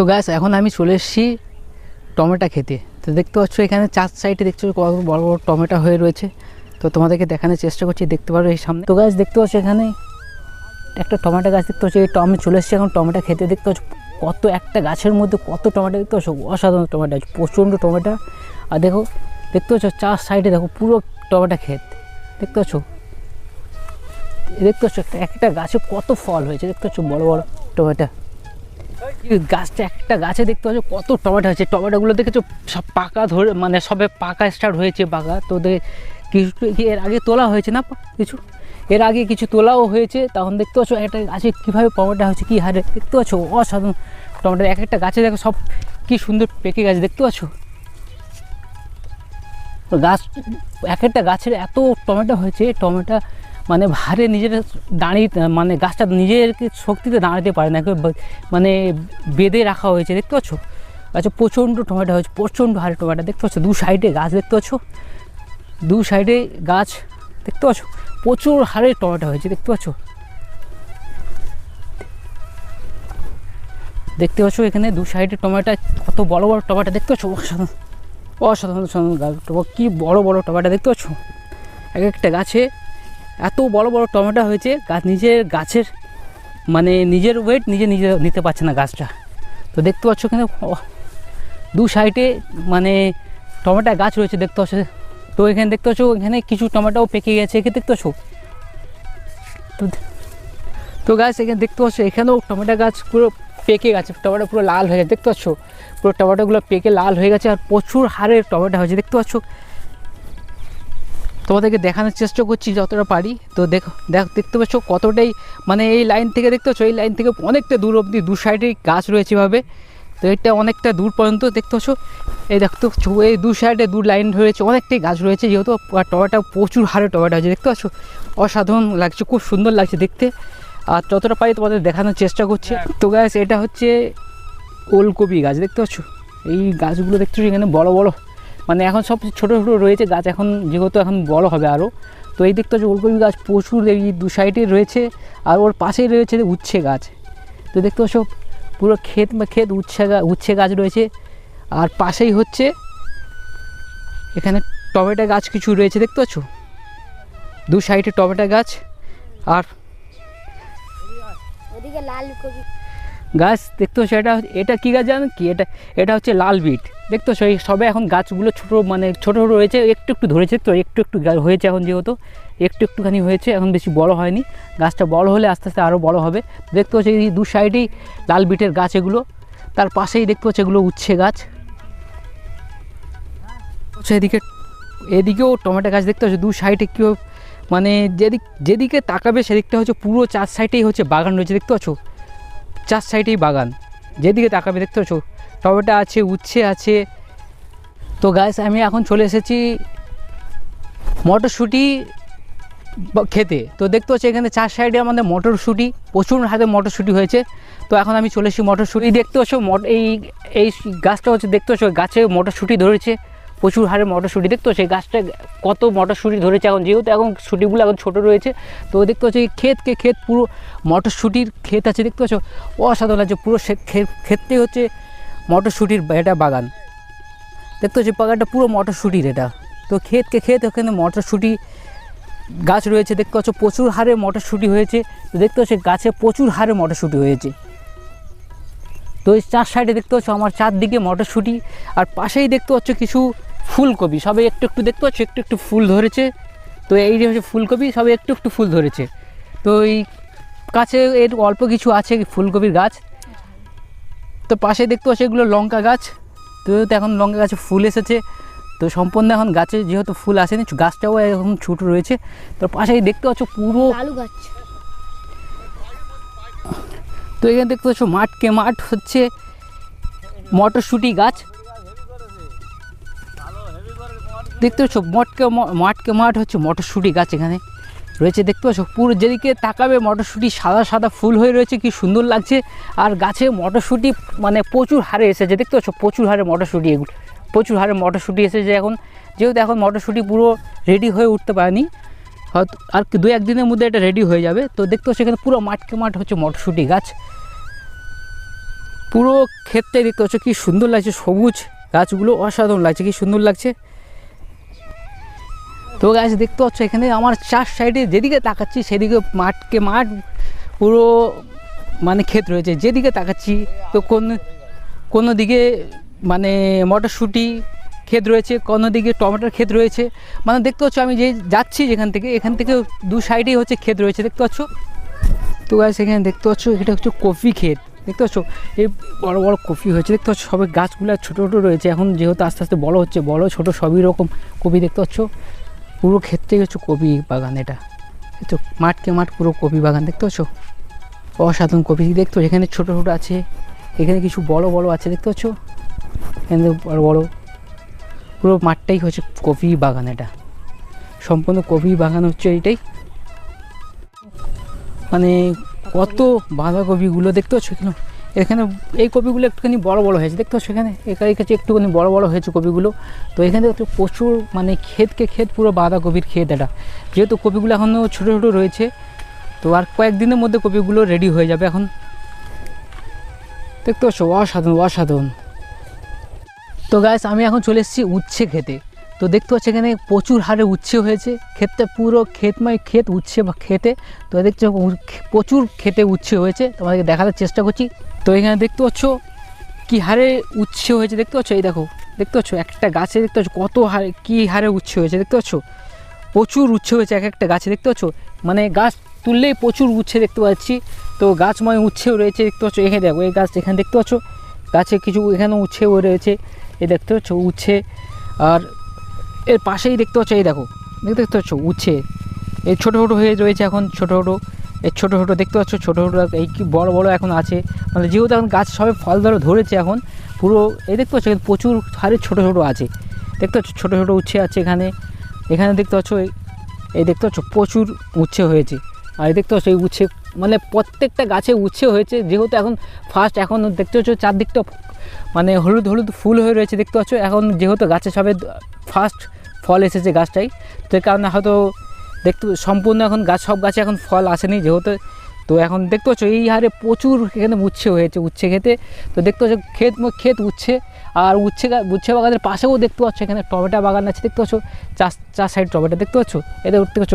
তো গাছ এখন আমি চলে এসেছি টমেটো খেতে। তো দেখতে পাচ্ছ এখানে চার সাইডে দেখছ কত বড় বড় টমেটো হয়ে রয়েছে। তো তোমাদেরকে দেখানোর চেষ্টা করছি, দেখতে পারো এই সামনে। তো গাছ দেখতে পাচ্ছ এখানে একটা টমেটো গাছ দেখতে পাচ্ছ। এই ট- আমি চলে এসেছি এখন টমেটো খেতে। দেখতে পাচ্ছ কত একটা গাছের মধ্যে কত টমেটো, দেখতে পাচ্ছ? অসাধারণ টমেটো আছে প্রচণ্ড টমেটো। আর দেখো, দেখতে পাচ্ছ চার সাইডে দেখো পুরো টমেটো ক্ষেত। দেখতে পাচ্ছ? দেখতে পাচ্ছ একটা গাছে কত ফল হয়েছে। দেখতে পাচ্ছ বড় বড় টমেটো। গাছটা, একটা গাছে দেখতে পাচ্ছ কত টমেটো হয়েছে। টমেটোগুলো দেখেছ, সব পাকা ধরে মানে সবে পাকা স্টার্ট হয়েছে পাকা তো কিছু এর আগে তোলা হয়েছে না কিছু? এর আগে কিছু তোলাও হয়েছে। তখন দেখতে পাচ্ছ একটা গাছে কীভাবে টমেটো হয়েছে, কী হারে? দেখতে পাচ্ছ, অসাধারণ টমেটো। এক একটা গাছে দেখো সব কি সুন্দর পেকে গেছে, দেখতে পাচ্ছ? গাছ, এক একটা গাছের এত টমেটো হয়েছে, টমেটো মানে ভারে নিজের দাঁড়িয়ে মানে গাছটা নিজের শক্তিতে দাঁড়াতে পারে না মানে বেঁধে রাখা হয়েছে, দেখতে পাচ্ছ? গাছে প্রচণ্ড টমেটো হয়েছে, প্রচণ্ড হারে টমেটো, দেখতে পাচ্ছ? দু সাইডে গাছ দেখতে পাচ্ছ? দু সাইডে গাছ, দেখতে পাচ্ছ? প্রচুর হারে টমেটো হয়েছে, দেখতে পাচ্ছ? দেখতে পাচ্ছ এখানে দু সাইডে টমেটো, কত বড় বড় টমেটো, দেখতে পাচ্ছ? অসাধারণ অসাধারণ কী বড় বড় টমেটো, দেখতে পাচ্ছ? এক একটা গাছে এত বড় বড় টমেটো হয়েছে গাছ নিজের গাছের মানে নিজের ওয়েট নিজে নিজে নিতে পারছে না গাছটা। তো দেখতে পাচ্ছ অ- দু সাইডে মানে টমেটো গাছ রয়েছে দেখতে পাচ্ছ। তো এখানে দেখতে পাচ্ছ, এখানে কিছু টমেটোও পেকে গেছে, এখানে দেখতে পাচ্ছ? তো তো গাছ এখানে দেখতে পাচ্ছ, এখানেও টমেটো গাছ পুরো পেকে গেছে, টমেটো পুরো লাল হয়ে গেছে, দেখতে পাচ্ছ? পুরো টমেটোগুলো পেকে লাল হয়ে গেছে, আর প্রচুর হারে টমেটো হয়েছে, দেখতে পাচ্ছ? তোমাদেরকে দেখানোর চেষ্টা করছি যতটা পারি। তো দেখো দেখ দেখতে পাচ্ছ কতটাই মানে এই লাইন থেকে দেখতে পাচ্ছ এই লাইন থেকে অনেকটা দূর অবধি দু সাইডেই গাছ রয়েছে এভাবে। তো এটা অনেকটা দূর পর্যন্ত দেখতে পাচ্ছ। এই দেখতে পাচ্ছ এই দু সাইডে দু লাইন রয়েছে অনেকটাই গাছ রয়েছে যেহেতু টমেটো প্রচুর হারে টমেটো আছে দেখতে পাচ্ছ? অসাধারণ লাগছে খুব সুন্দর লাগছে দেখতে। আর যতটা পারি তোমাদের দেখানোর চেষ্টা করছি। তো গাছ এটা হচ্ছে ওলকপি গাছ দেখতে পাচ্ছ? এই গাছগুলো দেখতে পাচ্ছ এখানে বড় বড় মানে এখন সব ছোটো ছোটো রয়েছে, গাছ এখন যেহেতু এখন বড় হবে আরও তো এই পাচ্ছ ওলকপি গাছ প্রচুর, এই দু সাইডে রয়েছে, আর ওর পাশেই রয়েছে উচ্ছে গাছ। তো দেখতে পাচ্ছ পুরো ক্ষেত বা ক্ষেত উচ্ছে উচ্ছে গাছ রয়েছে। আর পাশেই হচ্ছে এখানে টমেটো গাছ কিছু রয়েছে, দেখতে পাচ্ছ? দু সাইডে টমেটো গাছ, আর লাল গাছ, দেখতে পাচ্ছ এটা এটা কী গাছ জানো কি? এটা এটা হচ্ছে লাল বিট। দেখতে এই সবে এখন গাছগুলো ছোটো মানে ছোটো ছোটো রয়েছে একটু একটু ধরেছে তো, একটু একটু হয়েছে এখন যেহেতু, একটু একটুখানি হয়েছে, এখন বেশি বড় হয়নি। গাছটা বড় হলে আস্তে আস্তে আরও বড় হবে। দেখতে পাচ্ছ, এই দু সাইডেই লাল বিটের গাছ এগুলো, তার পাশেই দেখতে পাচ্ছ এগুলো উচ্ছে গাছ। হচ্ছে এদিকে, এদিকেও টমেটো গাছ দেখতে পাচ্ছ, দু সাইডে কেউ মানে যেদিক, যেদিকে তাকাবে সেদিকটা হচ্ছে পুরো চার সাইডেই হচ্ছে বাগান রয়েছে, দেখতে পাচ্ছ? চার সাইডেই বাগান। যেদিকে তাকাবে দেখতে পাচ্ছ টমেটো আছে, উচ্ছে আছে। তো গাছ আমি এখন চলে এসেছি মটরশুঁটি খেতে। তো দেখতে পাচ্ছি, এখানে চার সাইডে আমাদের মটরশুঁটি, প্রচুর হাতে মটরশুঁটি হয়েছে। তো এখন আমি চলে এসেছি মটরশুঁটি। দেখতে পাচ্ছ এই এই গাছটা হচ্ছে, দেখতে পাচ্ছ, গাছে মটরশুঁটি ধরেছে। প্রচুর হারে মটরশুঁটি। দেখতে সেই গাছটা কত মটরশুঁটি ধরেছে এখন, যেহেতু এখন শুঁটিগুলো এখন ছোটো রয়েছে। তো দেখতে পাচ্ছ এই ক্ষেতকে ক্ষেত, পুরো মটরশুঁটির ক্ষেত আছে। দেখতে পাচ্ছ, অসাধারণ লাগছে পুরো সে হচ্ছে মটরশুঁটির এটা বাগান। দেখতে পাচ্ছি বাগানটা পুরো মটরশুঁটির এটা। তো ক্ষেতকে ক্ষেত ওখানে মটরশুঁটি গাছ রয়েছে। দেখতে পাচ্ছ, প্রচুর হারে মটরশুঁটি হয়েছে। তো দেখতে পাচ্ছ গাছে প্রচুর হারে মটরশুঁটি হয়েছে। তো এই চার সাইডে দেখতে পাচ্ছ, আমার চারদিকে মটরশুঁটি। আর পাশেই দেখতে পাচ্ছ কিছু ফুলকপি সবে একটু একটু দেখতে পাচ্ছ একটু একটু ফুল ধরেছে। তো এই যে হচ্ছে ফুলকপি সবে একটু একটু ফুল ধরেছে। তো এই কাছে এর অল্প কিছু আছে ফুলকপির গাছ। তো পাশে দেখতে পাচ্ছ এগুলো লঙ্কা গাছ। তো এখন লঙ্কা গাছে ফুল এসেছে তো সম্পূর্ণ এখন গাছে যেহেতু ফুল আসেনি গাছটাও এখন ছোটো রয়েছে। তো পাশেই দেখতে পাচ্ছ পুরো আলু গাছ। তো এখানে দেখতে পাচ্ছ মাঠকে মাঠ হচ্ছে মটরশুঁটি গাছ। দেখতে পাচ্ছ মটকে মাঠকে মাঠ হচ্ছে মটরশুঁটি গাছ এখানে রয়েছে, দেখতে পাচ্ছ, পুরো যেদিকে তাকাবে মটরশুঁটি সাদা সাদা ফুল হয়ে রয়েছে, কি সুন্দর লাগছে। আর গাছে মটরশুঁটি মানে প্রচুর হারে এসেছে, দেখতে পাচ্ছ, প্রচুর হারে মটরশুঁটি এগুলো, প্রচুর হারে মটরশুঁটি এসেছে এখন। যেহেতু এখন মটরশুঁটি পুরো রেডি হয়ে উঠতে পারেনি, হয়তো আর দু একদিনের মধ্যে এটা রেডি হয়ে যাবে। তো দেখতে পাচ্ছ, এখানে পুরো মাঠকে মাঠ হচ্ছে মটরশুঁটি গাছ। পুরো ক্ষেতটাই দেখতে পাচ্ছ, কি সুন্দর লাগছে, সবুজ গাছগুলো অসাধারণ লাগছে, কি সুন্দর লাগছে। তো গাছ দেখতে পাচ্ছ এখানে আমার চার সাইডে যেদিকে তাকাচ্ছি, সেদিকে মাঠকে মাঠ পুরো মানে ক্ষেত রয়েছে। যেদিকে তাকাচ্ছি, তো কোন, কোনো দিকে মানে মটরশুঁটি ক্ষেত রয়েছে, কোনো দিকে টমেটোর ক্ষেত রয়েছে। মানে দেখতে পাচ্ছ আমি যে যাচ্ছি যেখান থেকে, এখান থেকে দু সাইডেই হচ্ছে ক্ষেত রয়েছে, দেখতে পাচ্ছ? তো গাছ এখানে দেখতে পাচ্ছ, এটা হচ্ছে কফি ক্ষেত। দেখতে পাচ্ছ? এই বড় বড় কফি হয়েছে। দেখতে পাচ্ছ সবে গাছগুলো ছোটো ছোটো রয়েছে। এখন যেহেতু আস্তে আস্তে বড় হচ্ছে, বড়, ছোট সবই রকম কপি দেখতে পাচ্ছ? পুরো ক্ষেত্রে হচ্ছে কপি বাগান এটা। তো মাঠকে মাঠ পুরো কপি বাগান, দেখতে পাচ্ছ? অসাধারণ কপি দেখতে পাচ্ছ, এখানে ছোটো ছোটো আছে, এখানে কিছু বড় বড় আছে, দেখতে পাচ্ছ? এখানে বড় বড়। পুরো মাঠটাই হচ্ছে কপি বাগান এটা। সম্পূর্ণ কপি বাগান হচ্ছে এইটাই মানে কত বাঁধাকপিগুলো, দেখতে পাচ্ছ এখানে? এখানে এই কপিগুলো একটুখানি বড় বড় হয়েছে, দেখতে পাচ্ছ এখানে? এখানে কাছে একটুখানি বড় বড় হয়েছে কপিগুলো। তো এখানে একটু প্রচুর মানে ক্ষেতকে ক্ষেত, পুরো বাঁধাকপির ক্ষেত এটা। যেহেতু কপিগুলো এখনও ছোটো ছোটো রয়েছে, তো আর কয়েকদিনের মধ্যে কপিগুলো রেডি হয়ে যাবে এখন। দেখতে পাচ্ছ, অসাধারণ অসাধারণ। তো গাছ আমি এখন চলে এসেছি উচ্ছে খেতে তো দেখতে পাচ্ছি এখানে প্রচুর হারে উচ্ছে হয়েছে। ক্ষেতটা পুরো ক্ষেতময় ক্ষেত উচ্ছে বা খেতে তো দেখছ প্রচুর খেতে উচ্ছে হয়েছে। তোমাদেরকে দেখানোর চেষ্টা করছি। তো এখানে দেখতে পাচ্ছ কী হারে উচ্ছে হয়েছে দেখতে পাচ্ছ? এই দেখো, দেখতে পাচ্ছ? একটা গাছে দেখতে পাচ্ছ কত হারে কী হারে উচ্ছে হয়েছে দেখতে পাচ্ছ? প্রচুর উচ্ছে হয়েছে এক একটা গাছে দেখতে পাচ্ছ? মানে গাছ তুললেই প্রচুর উচ্ছে দেখতে পাচ্ছি। তো গাছময় উচ্ছেও রয়েছে দেখতে পাচ্ছ? এখানে দেখো, এই গাছ এখানে দেখতে পাচ্ছ? গাছে কিছু এখানেও উচ্ছেও রয়েছে। এই দেখতে পাচ্ছ উচ্ছে আর এর পাশেই দেখতে পাচ্ছ, এই দেখো, দেখতে দেখতে পাচ্ছ, উচ্ছে। এই ছোটো ছোটো হয়ে রয়েছে এখন ছোটো ছোটো। এই ছোটো ছোটো দেখতে পাচ্ছ, ছোটো ছোটো এই কি বড় বড় এখন আছে। মানে যেহেতু এখন গাছ সবে ফল ধরে ধরেছে এখন, পুরো এই দেখতে পাচ্ছ, এখানে প্রচুর হারে ছোটো ছোটো আছে। দেখতে পাচ্ছ, ছোটো ছোটো উচ্ছে আছে এখানে। এখানে দেখতে পাচ্ছ, এই দেখতে পাচ্ছ, প্রচুর উচ্ছে হয়েছে। আর এই দেখতে পাচ্ছ, এই উচ্ছে মানে প্রত্যেকটা গাছে উচ্ছে হয়েছে। যেহেতু এখন ফার্স্ট এখন দেখতে পাচ্ছ, চারদিকটা মানে হলুদ হলুদ ফুল হয়ে রয়েছে দেখতে পাচ্ছ। এখন যেহেতু গাছে সবে ফার্স্ট ফল এসেছে গাছটাই। তো কারণে হয়তো দেখতে সম্পূর্ণ এখন গাছ, সব গাছে এখন ফল আসেনি যেহেতু। তো এখন দেখতে পাচ্ছ, এই হারে প্রচুর এখানে উচ্ছে হয়েছে, উচ্ছে খেতে। তো দেখতে পাচ্ছ, ক্ষেত ক্ষেত উচ্ছে। আর উচ্ছে উচ্ছে বাগানের পাশেও দেখতে পাচ্ছ, এখানে টমেটো বাগান আছে, দেখতে পাচ্ছ? চার চার সাইড টমেটো, দেখতে পাচ্ছ? এই দেখতে পাচ্ছ?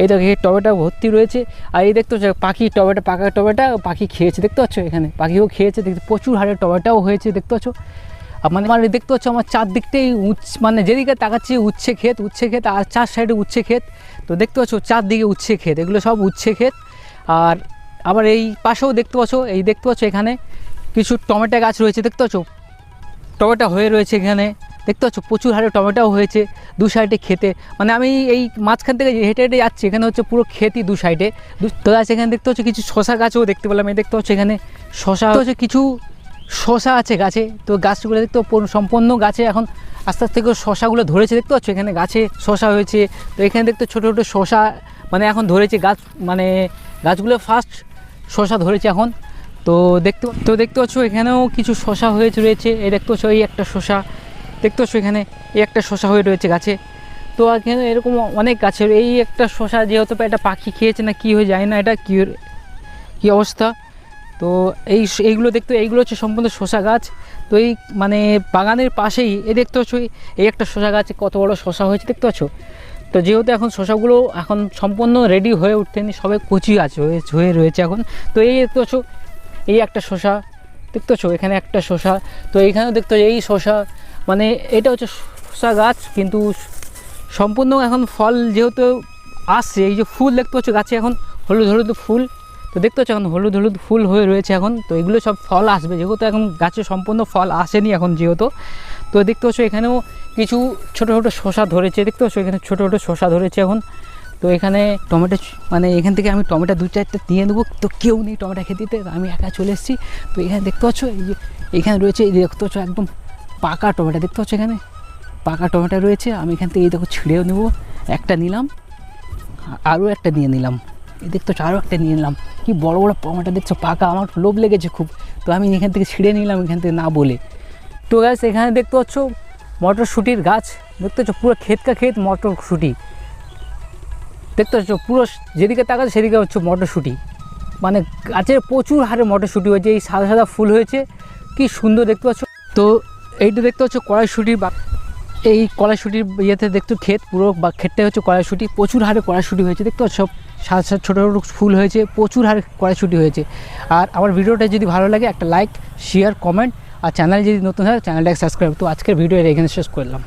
এই দেখো, এই টমেটো ভর্তি রয়েছে। আর এই দেখতে পাচ্ছ, পাখি টমেটো, পাকা টমেটো, পাখি খেয়েছে, দেখতে পাচ্ছ? এখানে পাখিও খেয়েছে, দেখতে প্রচুর হারে টমেটোও হয়েছে, দেখতে পাচ্ছ? মানে মানে দেখতে পাচ্ছ আমার চারদিকটাই উচ্চ মানে যেদিকে তাকাচ্ছি উচ্ছে ক্ষেত উচ্ছে ক্ষেত, আর চার সাইডে উচ্ছে ক্ষেত। তো দেখতে পাচ্ছ চারদিকে উচ্ছে ক্ষেত, এগুলো সব উচ্ছে ক্ষেত। আর আবার এই পাশেও দেখতে পাচ্ছ, এই দেখতে পাচ্ছ এখানে কিছু টমেটো গাছ রয়েছে, দেখতে পাচ্ছ? টমেটো হয়ে রয়েছে এখানে, দেখতে পাচ্ছ? প্রচুর হারে টমেটোও হয়েছে দু সাইডে খেতে। মানে আমি এই মাঝখান থেকে হেঁটে হেঁটে যাচ্ছি, এখানে হচ্ছে পুরো খেতই দু সাইডে তো আছে এখানে দেখতে হচ্ছে কিছু শশা গাছও দেখতে পেলাম, এই দেখতে হচ্ছে এখানে শশা হচ্ছে কিছু শশা আছে গাছে, তো গাছগুলো দেখতে পুরো সম্পূর্ণ গাছে এখন আস্তে আস্তে করে শশাগুলো ধরেছে, দেখতে পাচ্ছ? এখানে গাছে শশা হয়েছে, তো এখানে দেখতে ছোটো ছোটো শশা মানে এখন ধরেছে গাছ মানে গাছগুলো ফার্স্ট শশা ধরেছে এখন, তো দেখতে তো দেখতে পাচ্ছ এখানেও কিছু শশা হয়ে রয়েছে, এই দেখতে পাচ্ছ এই একটা শশা, দেখতে পাচ্ছ এখানে এই একটা শশা হয়ে রয়েছে গাছে, তো এখানে এরকম অনেক গাছের, এই একটা শশা যেহেতু একটা পাখি খেয়েছে না কী হয়ে যায় না, এটা কী কী অবস্থা? তো এই এইগুলো দেখতে, এইগুলো হচ্ছে সম্পূর্ণ শশা গাছ। তো এই মানে বাগানের পাশেই, এ দেখতে পাচ্ছ, এই- একটা শশা গাছে কত বড় শশা হয়েছে, দেখতে পাচ্ছ? তো যেহেতু এখন শশাগুলো এখন সম্পূর্ণ রেডি হয়ে উঠতেনি সবাই কচি আছে হয়ে রয়েছে এখন। তো এই দেখতে পাচ্ছ, এই একটা শশা দেখতে পাচ্ছ? এখানে একটা শশা তো এইখানেও দেখতে এই শশা মানে এটা হচ্ছে শশা গাছ, কিন্তু সম্পূর্ণ এখন ফল যেহেতু আসছে, এই যে ফুল দেখতে পাচ্ছ, গাছে এখন হলুদ হলুদ ফুল। তো দেখতে পাচ্ছ এখন হলুদ হলুদ ফুল হয়ে রয়েছে এখন। তো এগুলো সব ফল আসবে, যেহেতু এখন গাছে সম্পূর্ণ ফল আসেনি এখন যেহেতু। তো দেখতে পাচ্ছ এখানেও কিছু ছোটো ছোটো শশা ধরেছে, দেখতে পাচ্ছ এখানে ছোটো ছোটো শশা ধরেছে এখন। তো এখানে টমেটো মানে এখান থেকে আমি টমেটো দু চারটে দিয়ে নেব, তো কেউ নেই টমেটো খেতে আমি একা চলে এসেছি। তো এখানে দেখতে পাচ্ছ এই যে, এখানে রয়েছে এই দেখতে পাচ্ছ একদম পাকা টমেটো, দেখতে পাচ্ছ এখানে? পাকা টমেটো রয়েছে, আমি এখান থেকে এই দেখো ছিঁড়েও নেব। একটা নিলাম আরও একটা নিয়ে নিলাম। দেখতে আরও একটা নিয়ে নিলাম কি বড় বড় টমেটো দেখছ? পাকা, আমার লোভ লেগেছে খুব। তো আমি এখান থেকে ছিঁড়ে নিলাম, এখান থেকে না বলে। তো গাছ এখানে দেখতে পাচ্ছ মটরশুঁটির গাছ। দেখতে পাচ্ছ পুরো ক্ষেতকা ক্ষেত মটরশুঁটি। দেখতে পাচ্ছ পুরো যেদিকে তাকাচ্ছে সেদিকে হচ্ছে মটরশুঁটি। মানে গাছের প্রচুর হারে মটরশুঁটি হয়েছে, এই সাদা সাদা ফুল হয়েছে। কি সুন্দর দেখতে পাচ্ছ। তো এইটা দেখতে পাচ্ছ কড়াইশুটির বা এই কড়াইশুটির ইয়েতে দেখতো ক্ষেত পুরো বা ক্ষেতটাই হচ্ছে কড়াইশুটি। প্রচুর হারে কড়াইশুটি হয়েছে, দেখতে পাচ্ছ সাথে সাত ছোটো ছোটো ফুল হয়েছে, প্রচুর হারে কড়াইশুটি হয়েছে। আর আমার ভিডিওটা যদি ভালো লাগে, একটা লাইক শেয়ার কমেন্ট আর চ্যানেল যদি নতুন হয় চ্যানেলটাকে সাবস্ক্রাইব তো আজকের ভিডিও এখানে শেষ করলাম।